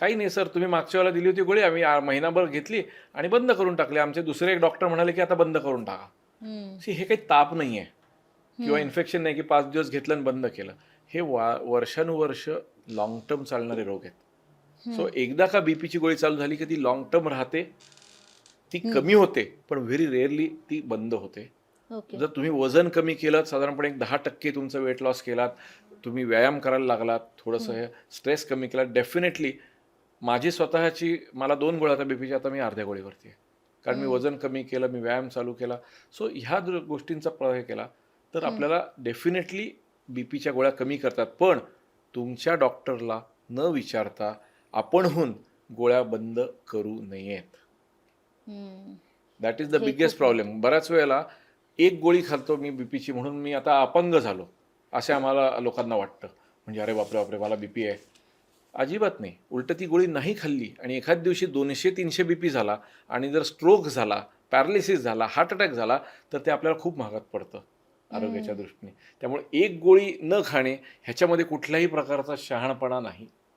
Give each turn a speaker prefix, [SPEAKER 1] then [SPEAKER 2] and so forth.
[SPEAKER 1] काही नाही सर. तुम्ही मागच्या वेळेला दिली होती गोळी आम्ही आ- महिनाभर घेतली आणि बंद करून टाकली. आमचे दुसरे एक डॉक्टर म्हणाले की आता बंद करून टाका.
[SPEAKER 2] हम्म.
[SPEAKER 1] See, हे काही ताप नाही आहे किंवा. इन्फेक्शन नाही की पाच दिवस घेतलं आणि बंद केलं. हे वा वर्षानुवर्ष लॉंग टर्म चालणारे रोग आहेत. सो. एकदा का बीपीची गोळी चालू झाली की ती लॉंग टर्म राहते ती. कमी होते पण व्हेरी रेअरली ती बंद होते.
[SPEAKER 2] ओके.
[SPEAKER 1] जर तुम्ही वजन कमी केलं साधारणपणे एक दहा टक्के तुमचं वेट लॉस केलात तुम्ही व्यायाम करायला लागलात थोडंसं स्ट्रेस कमी केला डेफिनेटली माझी स्वतःची मला दोन गोळ्या आता बीपीच्या आता मी अर्ध्या गोळीवरती आहे. कारण मी. वजन कमी केलं मी व्यायाम चालू केला. सो ह्या गोष्टींचा प्रयोग केला तर. आपल्याला डेफिनेटली बीपीच्या गोळ्या कमी करतात. पण तुमच्या डॉक्टरला न विचारता आपणहून गोळ्या बंद करू नयेत. That is the biggest problem बऱ्याच वेळेला एक गोळी खातो मी बीपीची म्हणून मी आता अपंग झालो असे आम्हाला लोकांना वाटतं. म्हणजे अरे बापरे बापरे मला बीपी आहे. अजिबात नाही. उलट ती गोळी नाही खाल्ली आणि एखाद दिवशी दोनशे तीनशे बीपी झाला आणि जर स्ट्रोक झाला पॅरालिसिस झाला हार्ट अटॅक झाला तर ते आपल्याला खूप महागात पडतं आरोग्याच्या. दृष्टीने. त्यामुळे एक गोळी न खाणे ह्याच्यामध्ये कुठल्याही प्रकारचा शहाणपणा नाही.